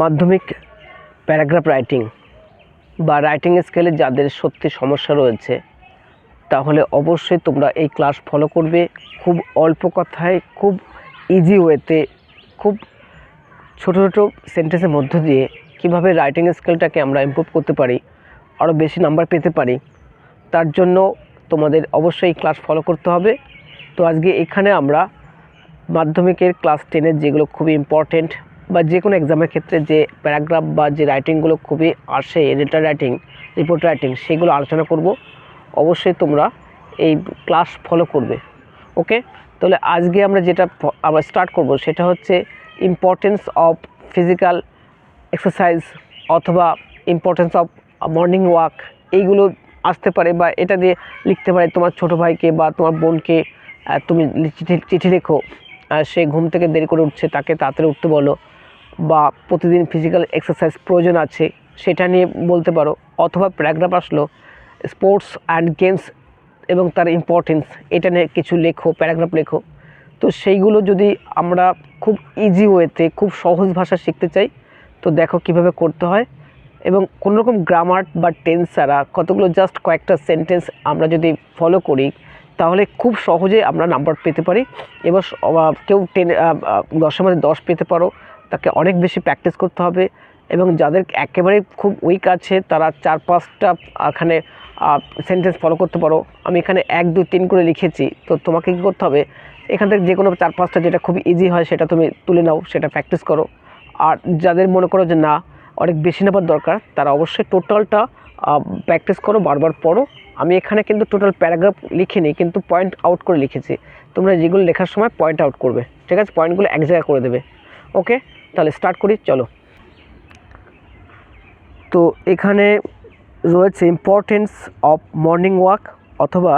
মাধ্যমিক paragraph writing বা writing স্কেলে যাদের সত্যি সমস্যা রয়েছে, তাহলে অবশ্যই তোমরা এই ক্লাস ফলো করবে। খুব অল্প কথায়, খুব ইজি ওয়েতে খুব ছোটো ছোটো সেন্টেন্সের মধ্য দিয়ে কীভাবে রাইটিং স্কেলটাকে আমরা ইমপ্রুভ করতে পারি, আরও বেশি নাম্বার পেতে পারি, তার জন্য তোমাদের অবশ্যই এই ক্লাস ফলো করতে হবে। তো আজকে এখানে আমরা মাধ্যমিকের ক্লাস টেনের যেগুলো খুবই ইম্পর্টেন্ট বা যে কোনো এক্সামের ক্ষেত্রে যে প্যারাগ্রাফ বা যে রাইটিংগুলো খুবই আসে লেটার রাইটিং রিপোর্ট রাইটিং সেগুলো আলোচনা করব। অবশ্যই তোমরা এই ক্লাস ফলো করবে। ওকে তাহলে আজকে আমরা যেটা আমরা স্টার্ট করব সেটা হচ্ছে ইম্পর্টেন্স অফ ফিজিক্যাল এক্সারসাইজ অথবা ইম্পর্টেন্স অফ মর্নিং ওয়াক এইগুলো আসতে পারে বা এটা দিয়ে লিখতে পারে তোমার ছোটো ভাইকে বা তোমার বোনকে তুমি চিঠি চিঠি লেখো সে ঘুম থেকে দেরি করে উঠছে, তাকে তাড়াতাড়ি উঠতে বলো। বা প্রতিদিন ফিজিক্যাল এক্সারসাইজ প্রয়োজন আছে, সেটা নিয়ে বলতে পারো, অথবা প্যারাগ্রাফ আসলো স্পোর্টস অ্যান্ড গেমস এবং তার ইম্পর্টেন্স এটা নিয়ে কিছু লেখো প্যারাগ্রাফ লেখো। তো সেইগুলো যদি আমরা খুব ইজি ওয়েতে খুব সহজ ভাষা শিখতে চাই, তো দেখো কীভাবে করতে হয়। এবং কোনো রকম গ্রামার বা টেন্স ছাড়া কতগুলো জাস্ট কয়েকটা সেন্টেন্স আমরা যদি ফলো করি, তাহলে খুব সহজে আমরা নাম্বার পেতে পারি। এবার কেউ টেন দশের মধ্যে দশ পেতে পারো তাকে অনেক বেশি প্র্যাকটিস করতে হবে এবং যাদের একেবারে খুব উইক আছে, তারা চার পাঁচটা এখানে সেন্টেন্স ফলো করতে পারো। আমি এখানে এক, দুই, তিন করে লিখেছি, তো তোমাকে কী করতে হবে? এখান থেকে যে কোনো চার, পাঁচটা যেটা খুব ইজি হয়, সেটা তুমি তুলে নাও, সেটা প্র্যাকটিস করো। আর যাদের মনে করো যে না, অনেক বেশি নেবার দরকার, তারা অবশ্যই টোটালটা প্র্যাকটিস করো, বারবার পড়ো। আমি এখানে কিন্তু টোটাল প্যারাগ্রাফ লিখিনি, কিন্তু পয়েন্ট আউট করে লিখেছি। তোমরা যেগুলো লেখার সময় পয়েন্ট আউট করবে, ঠিক আছে? পয়েন্টগুলো এক জায়গায় করে দেবে ওকে তাহলে স্টার্ট করি, চলো। তো এখানে রয়েছে ইম্পর্টেন্স অফ মর্নিং ওয়াক অথবা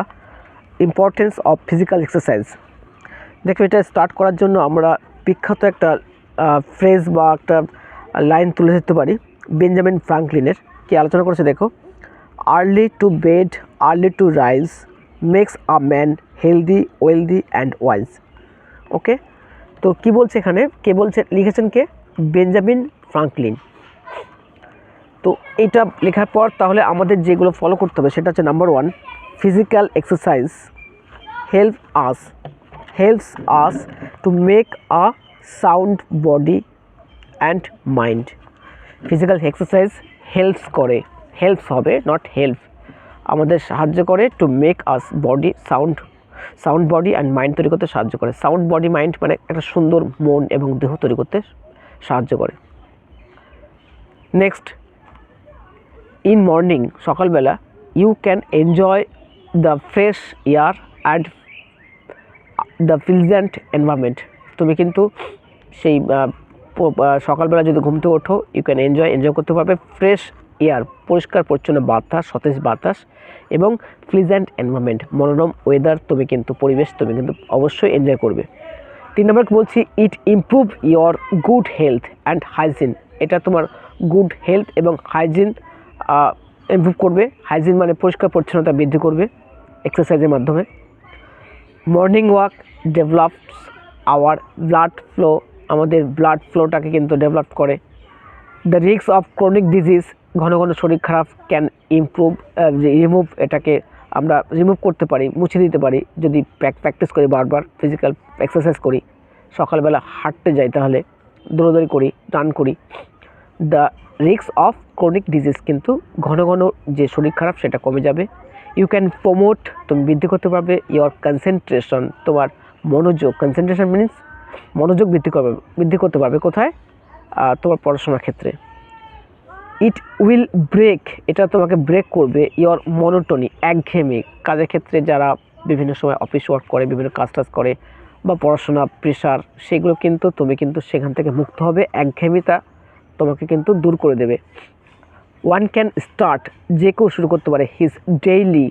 ইম্পর্টেন্স অফ ফিজিক্যাল এক্সারসাইজ দেখো, এটা স্টার্ট করার জন্য আমরা বিখ্যাত একটা ফ্রেজ বা একটা লাইন তুলে ধরতে পারি বেঞ্জামিন ফ্রাঙ্কলিনের কি আলোচনা করেছে দেখো? Early to bed early to rise makes a man healthy wealthy and wise okay তো কি বলছে এখানে? কে বলছে? লিখেছেন কে? Benjamin Franklin. তো এইটা লেখার পর তাহলে আমাদের যেগুলো ফলো করতে হবে সেটা হচ্ছে number one physical exercise help us helps us to make a sound body and mind physical exercise helps করে হেল্পস হবে নট হেল্প আমাদের সাহায্য করে to make us body sound sound body and mind তৈরি করতে সাহায্য করে। সাউন্ড বডি, মাইন্ড মানে একটা সুন্দর মন এবং দেহ তৈরি করতে সাহায্য করে। নেক্সট, ইন মর্নিং, সকালবেলা, you can enjoy the fresh air and the pleasant environment. তুমি কিন্তু সেই সকালবেলা যদি ঘুম থেকে ওঠো, ইউ ক্যান এনজয় এনজয় করতে পারবে। ফ্রেশ এয়ার, পরিষ্কার, পরিচ্ছন্ন বাতাস, সতেজ বাতাস এবং প্লিজেন্ট এনভায়রনমেন্ট মনোরম ওয়েদার তুমি কিন্তু, পরিবেশ তুমি কিন্তু অবশ্যই এনজয় করবে। তিন নম্বর বলছি? It improve your good health and hygiene এটা তোমার গুড হেলথ এবং হাইজিন ইমপ্রুভ করবে। হাইজিন মানে পরিষ্কার, পরিচ্ছন্নতা বৃদ্ধি করবে এক্সারসাইজের মাধ্যমে। Morning walk develops our blood flow আমাদের ব্লাড ফ্লোটাকে কিন্তু ডেভেলপ করে। The risk of chronic disease ঘন ঘন শরীর খারাপ ক্যান ইমপ্রুভ রিমুভ এটাকে আমরা রিমুভ করতে পারি, মুছে দিতে পারি, যদি প্র্যাকটিস করি বারবার ফিজিক্যাল এক্সারসাইজ করি, সকালবেলা হাঁটতে যাই তাহলে, দৌড়দৌড়ি করি রান করি the risk of chronic disease কিন্তু ঘন ঘন যে শরীর খারাপ সেটা কমে যাবে। ইউ ক্যান প্রমোট তুমি বৃদ্ধি করতে পারবে ইয়োর কনসেন্ট্রেশন তোমার মনোযোগ কনসেন্ট্রেশন মিনস মনোযোগ বৃদ্ধি করবে, বৃদ্ধি করতে পারবে কোথায়? তোমার পড়াশোনার ক্ষেত্রে। উইল ব্রেক এটা তোমাকে ব্রেক করবে ইয়োর মনোটনি একঘেয়েমি। কাজের ক্ষেত্রে যারা বিভিন্ন সময় অফিস ওয়ার্ক করে, বিভিন্ন কাজ টাজ করে বা পড়াশোনা প্রেশার সেগুলো কিন্তু তুমি কিন্তু সেখান থেকে মুক্ত হবে, একঘেয়েমিতা তোমাকে কিন্তু দূর করে দেবে। ওয়ান ক্যান স্টার্ট যে কেউ শুরু করতে পারে হিজ ডেইলি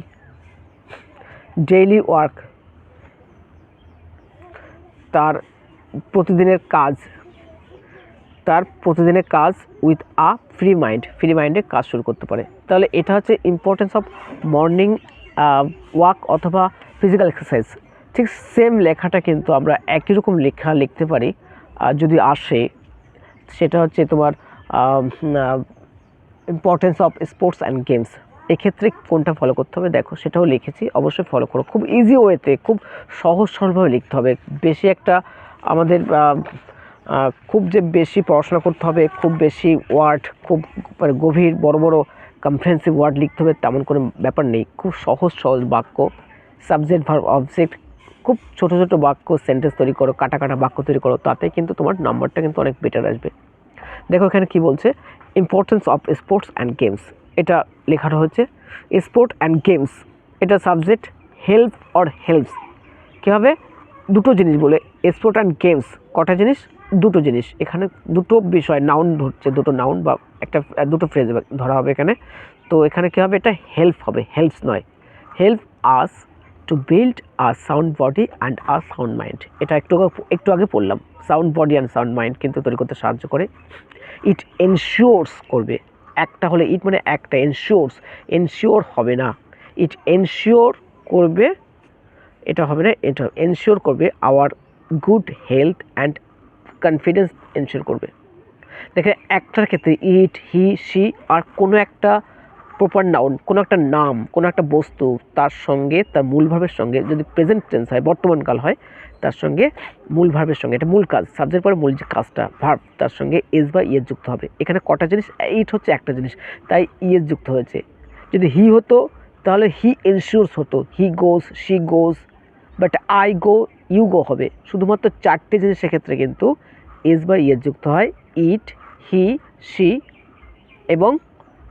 ডেইলি ওয়ার্ক তার প্রতিদিনের কাজ। তার প্রতিদিনের কাজ with a free mind free মাইন্ডে কাজ শুরু করতে পারে। তাহলে এটা হচ্ছে ইম্পর্টেন্স অফ মর্নিং ওয়াক অথবা ফিজিক্যাল এক্সারসাইজ ঠিক সেম লেখাটা কিন্তু আমরা একই রকম লেখা লিখতে পারি, আর যদি আসে, সেটা হচ্ছে তোমার importance of sports and games এক্ষেত্রে কোনটা ফলো করতে হবে? দেখো, সেটাও লিখেছি, অবশ্যই ফলো করো। খুব ইজি ওয়েতে খুব সহজ সরলভাবে লিখতে হবে। বেশি একটা আমাদের খুব যে বেশি পড়াশোনা করতে হবে, খুব বেশি ওয়ার্ড খুব মানে গভীর বড় বড় কমপ্রেহেন্সিভ ওয়ার্ড লিখতে হবে তেমন কোনো ব্যাপার নেই। খুব সহজ সহজ বাক্য সাবজেক্ট ভার্ব অবজেক্ট খুব ছোটো ছোটো বাক্য সেন্টেন্স তৈরি করো, কাটা কাটা বাক্য তৈরি করো, তাতে কিন্তু তোমার নাম্বারটা কিন্তু অনেক বেটার আসবে। দেখো এখানে কি বলছে? Importance of sports and games এটা লেখাটা হচ্ছে স্পোর্ট অ্যান্ড গেমস এটা সাবজেক্ট হেল্প অর হেল্পস কী হবে দুটো জিনিস বলে স্পোর্ট অ্যান্ড গেমস কটা জিনিস? দুটো জিনিস। এখানে দুটো বিষয় নাউন ধরছে, দুটো নাউন বা একটা, দুটো ফ্রেজ ধরা হবে এখানে। তো এখানে কী হবে? এটা হেল্প হবে হেল্পস নয়। Help us to build a sound body and a sound mind এটা একটু একটু আগে পড়লাম। Sound body and sound mind কিন্তু তৈরি করতে সাহায্য করে। ইট এনশিওরস করবে। একটা হলে ইট মানে একটা এনশিওরস এনশিওর হবে না। ইট এনশিওর করবে এটা হবে না, এটা এনশিওর করবে our good health and confidence ensure করবে। দেখে একটার ক্ষেত্রে ইট হি সি আর কোনো একটা প্রপার নাউন কোনো একটা নাম, কোনো একটা বস্তু তার সঙ্গে, তার মূল ভাবের সঙ্গে যদি প্রেজেন্ট টেন্স হয় বর্তমানকাল হয়, তার সঙ্গে মূল ভার্বের সঙ্গে, এটা মূল কাজ সাবজেক্ট পরে মূল যে কাজটা ভার্ব তার সঙ্গে এস বা ইয়েস যুক্ত হবে। এখানে কটা জিনিস ইট হচ্ছে একটা জিনিস, তাই ইয়েস যুক্ত হয়েছে। যদি হি হতো, তাহলে হি এনশিওরস হতো he goes she goes but I go you go হবে। শুধুমাত্র চারটে জিনিস সেক্ষেত্রে কিন্তু এস বা ইয়েস যুক্ত হয়। ইট হি সি এবং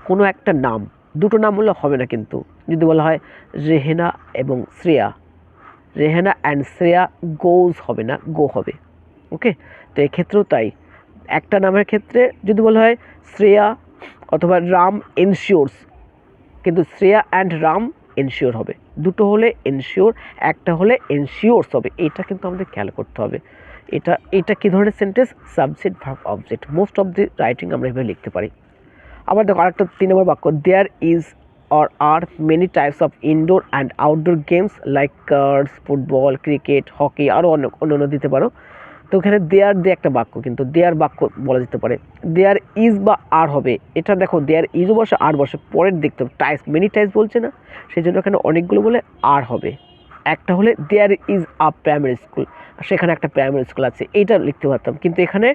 কোনো একটা নাম। দুটো নাম হলে হবে না কিন্তু। যদি বলা হয় রেহেনা এবং শ্রেয়া। রেহেনা অ্যান্ড শ্রেয়া গোজ হবে না গো হবে। ওকে তো এক্ষেত্রেও তাই। একটা নামের ক্ষেত্রে যদি বলা হয় শ্রেয়া অথবা রাম এনশিওরস কিন্তু শ্রেয়া অ্যান্ড রাম এনশিওর হবে। দুটো হলে এনশিওর একটা হলে এনশিওরস হবে। এটা কিন্তু আমাদের খেয়াল করতে হবে। এটা এটা কী ধরনের sentence subject verb object most of the writing আমরা এভাবে লিখতে পারি। আবার দেখো আরেকটা তিন নম্বর বাক্য there is or are many types of indoor and outdoor games like cards football cricket hockey আরও অন্য অন্য দিতে পারো। তো এখানে দেয়ার দিয়ে একটা বাক্য, কিন্তু দেয়ার বাক্য বলা যেতে পারে দেয়ার ইজ বা আর হবে। এটা দেখো দেয়ার ইজও বসে আর বসে। পরের দেখতে হবে টাইপস মেনি টাইপস বলছে না সেই জন্য এখানে অনেকগুলো বলে আর হবে। একটা হলে there is a primary school সেখানে একটা প্রাইমারি স্কুল আছে এইটা লিখতে পারতাম। কিন্তু এখানে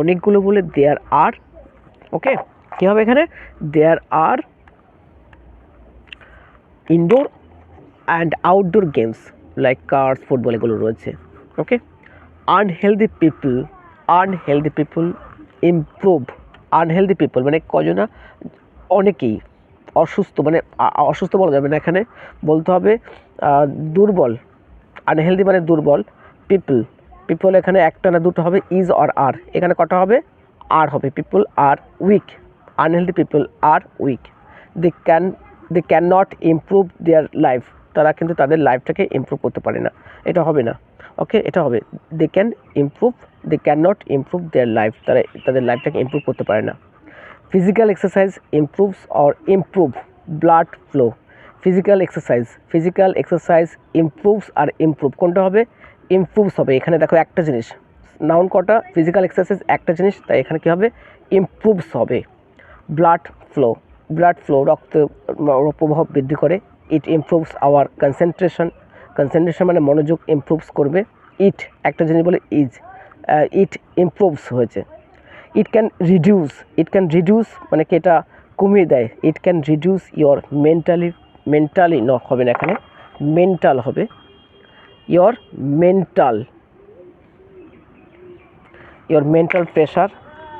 অনেকগুলো বলে দেয়ার আর ওকে কী হবে এখানে? There are indoor and outdoor games like cards football এগুলো রয়েছে okay unhealthy people unhealthy people improve unhealthy people মানে কজনা অনেকেই অসুস্থ মানে অসুস্থ বলা যাবে না এখানে। বলতে হবে দুর্বল আনহেলদি মানে দুর্বল পিপল পিপল এখানে একটা না দুটো হবে ইজ অর আর এখানে কটা হবে? আর হবে। People are weak unhealthy people are weak they can they can not improve their life তারা কিন্তু তাদের লাইফটাকে ইমপ্রুভ করতে পারে না। এটা হবে না। ওকে এটা হবে they can improve they can not improve their life তারা, তাদের লাইফটাকে ইমপ্রুভ করতে পারে না। Physical exercise improves or improve blood flow physical exercise physical exercise improves R improve কোনটা হবে? ইমপ্রুভস হবে, এখানে দেখো একটা জিনিস। নাউন কটা? ফিজিক্যাল এক্সারসাইজ একটা জিনিস, তাই এখানে কী হবে? ইমপ্রুভস হবে। ব্লাড ফ্লো ব্লাড ফ্লো রক্ত প্রবাহ বৃদ্ধি করে। It improves our concentration concentration মানে মনোযোগ ইমপ্রুভস করবে। ইট একটা জিনিস বলে ইজ ইট ইমপ্রুভস হয়েছে। It can reduce it can reduce মানে কি এটা কমিয়ে দেয়। It can reduce your mentally mentally ন হবে না এখানে মেন্টাল হবে। Your mental your mental pressure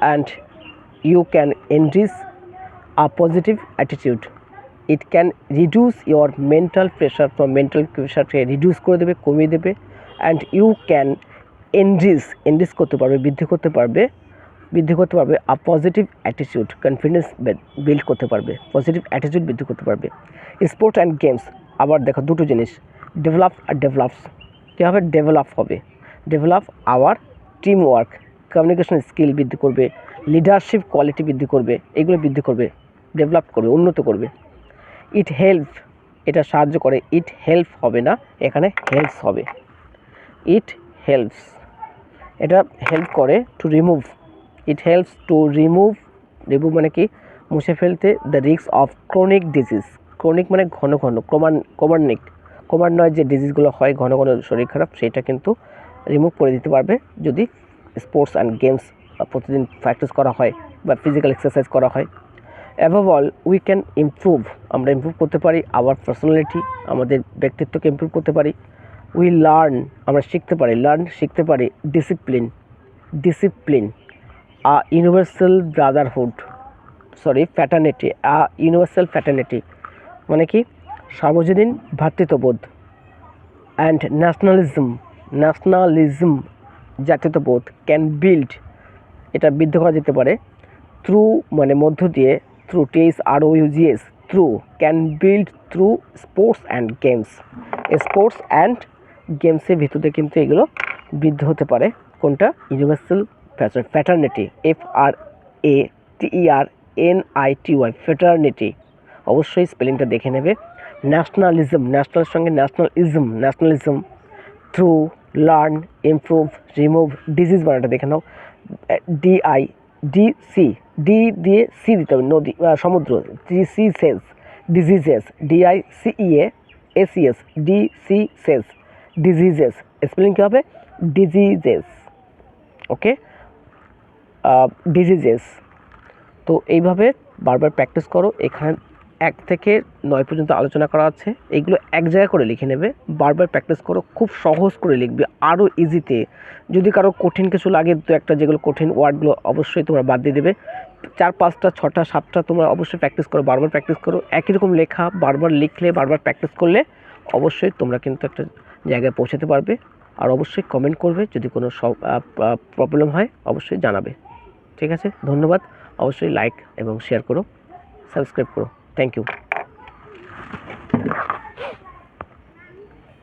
and you can enrich a positive attitude it can reduce your mental pressure from mental প্রেশারকে reduce করে দেবে, কমিয়ে দেবে and you can enrich enrich করতে পারবে, বৃদ্ধি করতে পারবে, বৃদ্ধি করতে পারবে a positive attitude confidence build করতে পারবে পজিটিভ অ্যাটিটিউড বৃদ্ধি করতে পারবে। স্পোর্টস অ্যান্ড গেমস আবার দেখো দুটো জিনিস ডেভেলপ আর ডেভেলপস কীভাবে ডেভেলপ হবে? Develop our team work communication skill বৃদ্ধি করবে লিডারশিপ কোয়ালিটি বৃদ্ধি করবে, এগুলো বৃদ্ধি করবে ডেভেলপ করবে, উন্নত করবে। ইট হেল্প, এটা সাহায্য করে। ইট হেল্প হবে না, এখানে হেল্পস হবে। ইট হেল্পস, এটা হেল্প করে to remove it helps to remove remove মানে কি? মুছে ফেলতে the risk of chronic disease chronic মানে ঘন ঘন, ক্রমান, ক্রমান্বিক। ক্রমান্বয়ে যে ডিজিজগুলো হয়, ঘন ঘন শরীর খারাপ, সেটা কিন্তু রিমুভ করে দিতে পারবে যদি স্পোর্টস অ্যান্ড গেমস প্রতিদিন প্র্যাকটিস করা হয় বা ফিজিক্যাল এক্সারসাইজ করা হয়। Above all we can improve আমরা ইমপ্রুভ করতে পারি আওয়ার পার্সোনালিটি আমাদের ব্যক্তিত্বকে ইমপ্রুভ করতে পারি। উই লার্ন আমরা শিখতে পারি লার্ন শিখতে পারি discipline discipline a universal brotherhood sorry fraternity a universal fraternity মানে কি? সার্বজনীন ভ্রাতৃত্ববোধ অ্যান্ড ন্যাশনালিজম ন্যাশনালিজম জাতীয়তাবোধ ক্যান বিল্ড এটা বৃদ্ধ করা যেতে পারে থ্রু মানে মধ্য দিয়ে টিএস আর ও UGS through can build through sports and games sports and গেমসের ভিতরে কিন্তু এগুলো বৃদ্ধ হতে পারে। কোনটা? Universal fraternity F R A T R N I T Y fraternity অবশ্যই স্পেলিংটা দেখে নেবে। ন্যাশনালিজম ন্যাশনালের সঙ্গে nationalism nationalism through learn improve remove disease বানাটা দেখে নাও। ডিআই ডি সি ডি দিয়ে সি দিতে হবে, নদী সমুদ্র ডি সি সেস diseases DI CEA ACS D C সেস ডিজিজেস স্পেলিং কী হবে? ডিজিজেস ওকে ডিজিজেস তো এইভাবে বারবার প্র্যাকটিস করো, এখানে এক থেকে নয় পর্যন্ত আলোচনা করা আছে। এইগুলো এক জায়গায় করে লিখে নেবে। বারবার প্র্যাকটিস করো, খুব সহজ করে লিখবে আরও ইজিতে যদি কারও কঠিন কিছু লাগে, তো একটা যেগুলো কঠিন ওয়ার্ডগুলো অবশ্যই তোমরা বাদ দিয়ে দেবে। চার, পাঁচটা, ছটা, সাতটা তোমরা অবশ্যই প্র্যাকটিস করো, বারবার প্র্যাকটিস করো। একই রকম লেখা, বারবার লিখলে, বারবার প্র্যাকটিস করলে অবশ্যই তোমরা কিন্তু একটা জায়গায় পৌঁছাতে পারবে। আর অবশ্যই কমেন্ট করবে, যদি কোনো সব প্রবলেম হয়, অবশ্যই জানাবে। ঠিক আছে? ধন্যবাদ। অবশ্যই লাইক এবং শেয়ার করো সাবস্ক্রাইব করো। Thank you.